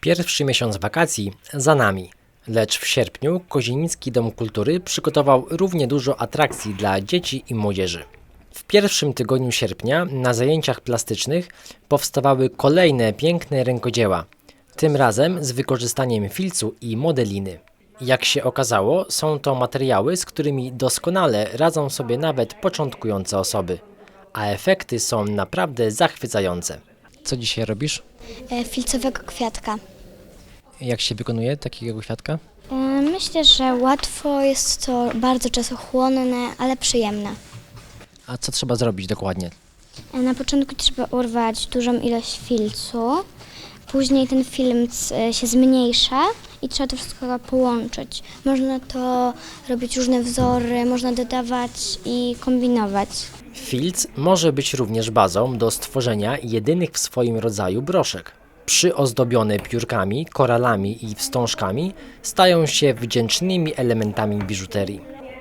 Pierwszy miesiąc wakacji za nami, lecz w sierpniu Kozienicki Dom Kultury przygotował równie dużo atrakcji dla dzieci i młodzieży. W pierwszym tygodniu sierpnia na zajęciach plastycznych powstawały kolejne piękne rękodzieła, tym razem z wykorzystaniem filcu i modeliny. Jak się okazało, są to materiały, z którymi doskonale radzą sobie nawet początkujące osoby, a efekty są naprawdę zachwycające. Co dzisiaj robisz? e, filcowego kwiatka. Jak się wykonuje takiego kwiatka? E, Myślę, że łatwo jest to bardzo czasochłonne, ale przyjemne. A co trzeba zrobić dokładnie? E, Na początku trzeba urwać dużą ilość filcu, później ten film c- się zmniejsza i trzeba to wszystko połączyć. Można to robić różne wzory, można dodawać i kombinować. Filc może być również bazą do stworzenia jedynych w swoim rodzaju broszek. Przyozdobione piórkami, koralami i wstążkami stają się wdzięcznymi elementami biżuterii.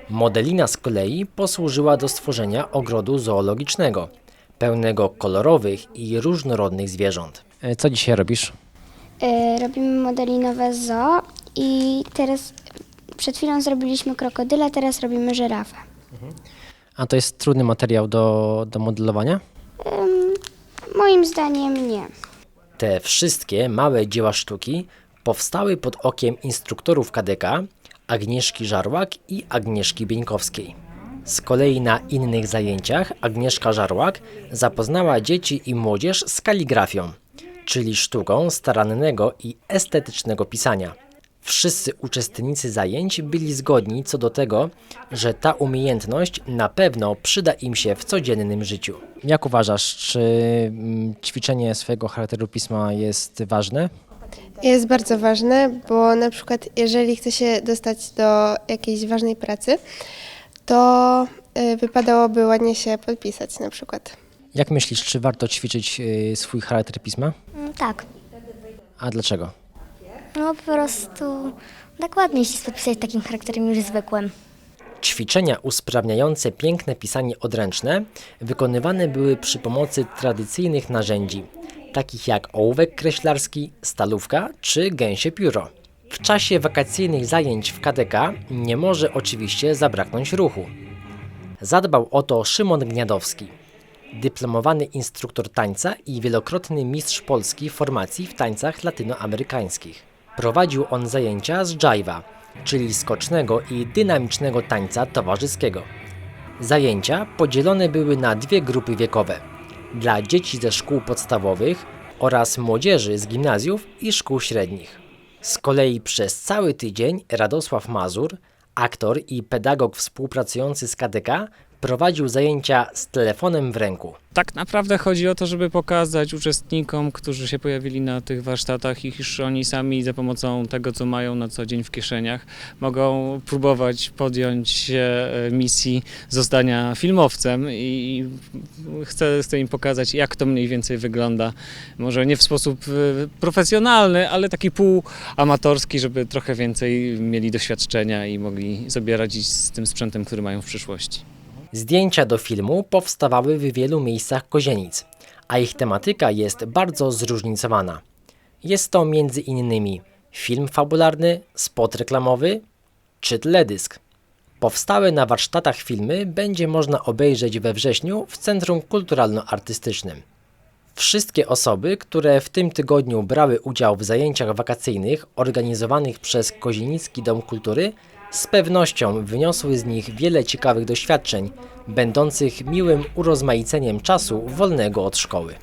Modelina z kolei posłużyła do stworzenia ogrodu zoologicznego, pełnego kolorowych i różnorodnych zwierząt. E, Co dzisiaj robisz? E, Robimy modelinowe zoo i teraz przed chwilą zrobiliśmy krokodyla, teraz robimy żyrafę. A to jest trudny materiał do, do modelowania? Moim zdaniem nie. Te wszystkie małe dzieła sztuki powstały pod okiem instruktorów KDK Agnieszki Żarłak i Agnieszki Bieńkowskiej. Z kolei na innych zajęciach Agnieszka Żarłak zapoznała dzieci i młodzież z kaligrafią, czyli sztuką starannego i estetycznego pisania. Wszyscy uczestnicy zajęć byli zgodni co do tego, że ta umiejętność na pewno przyda im się w codziennym życiu. Jak uważasz, czy mm, ćwiczenie swojego charakteru pisma jest ważne? Jest bardzo ważne, bo na przykład jeżeli chce się dostać do jakiejś ważnej pracy, to y, wypadałoby ładnie się podpisać na przykład. Jak myślisz, czy warto ćwiczyć y, swój charakter pisma? Tak, A dlaczego? No po prostu tak ładnie się podpisać takim charakterem już zwykłym. Ćwiczenia usprawniające piękne pisanie odręczne wykonywane były przy pomocy tradycyjnych narzędzi, takich jak ołówek kreślarski, stalówka czy gęsie pióro. W czasie wakacyjnych zajęć w KDK nie może oczywiście zabraknąć ruchu. Zadbał o to Szymon Gniadowski, dyplomowany instruktor tańca i wielokrotny mistrz Polski formacji w tańcach latynoamerykańskich. Prowadził on zajęcia z jive'a, czyli skocznego i dynamicznego tańca towarzyskiego. Zajęcia podzielone były na dwie grupy wiekowe: dla dzieci ze szkół podstawowych oraz młodzieży z gimnazjów i szkół średnich. Z kolei przez cały tydzień Radosław Mazur, aktor i pedagog współpracujący z KDK, prowadził zajęcia z telefonem w ręku. Tak naprawdę chodzi o to, żeby pokazać uczestnikom, którzy się pojawili na tych warsztatach, iż oni sami za pomocą tego, co mają na co dzień w kieszeniach, mogą próbować podjąć e, misji zostania filmowcem i chcę, chcę im pokazać, jak to mniej więcej wygląda. Może nie w sposób e, profesjonalny, ale taki półamatorski, żeby trochę więcej mieli doświadczenia i mogli sobie radzić z tym sprzętem, który mają w przyszłości. Zdjęcia do filmu powstawały w wielu miejscach Kozienic, a ich tematyka jest bardzo zróżnicowana. Jest to między innymi film fabularny, spot reklamowy czy teledysk. Powstałe na warsztatach filmy będzie można obejrzeć we wrześniu w Centrum Kulturalno-Artystycznym. Wszystkie osoby, które w tym tygodniu brały udział w zajęciach wakacyjnych organizowanych przez Kozienicki Dom Kultury, z pewnością wyniosły z nich wiele ciekawych doświadczeń, będących miłym urozmaiceniem czasu wolnego od szkoły.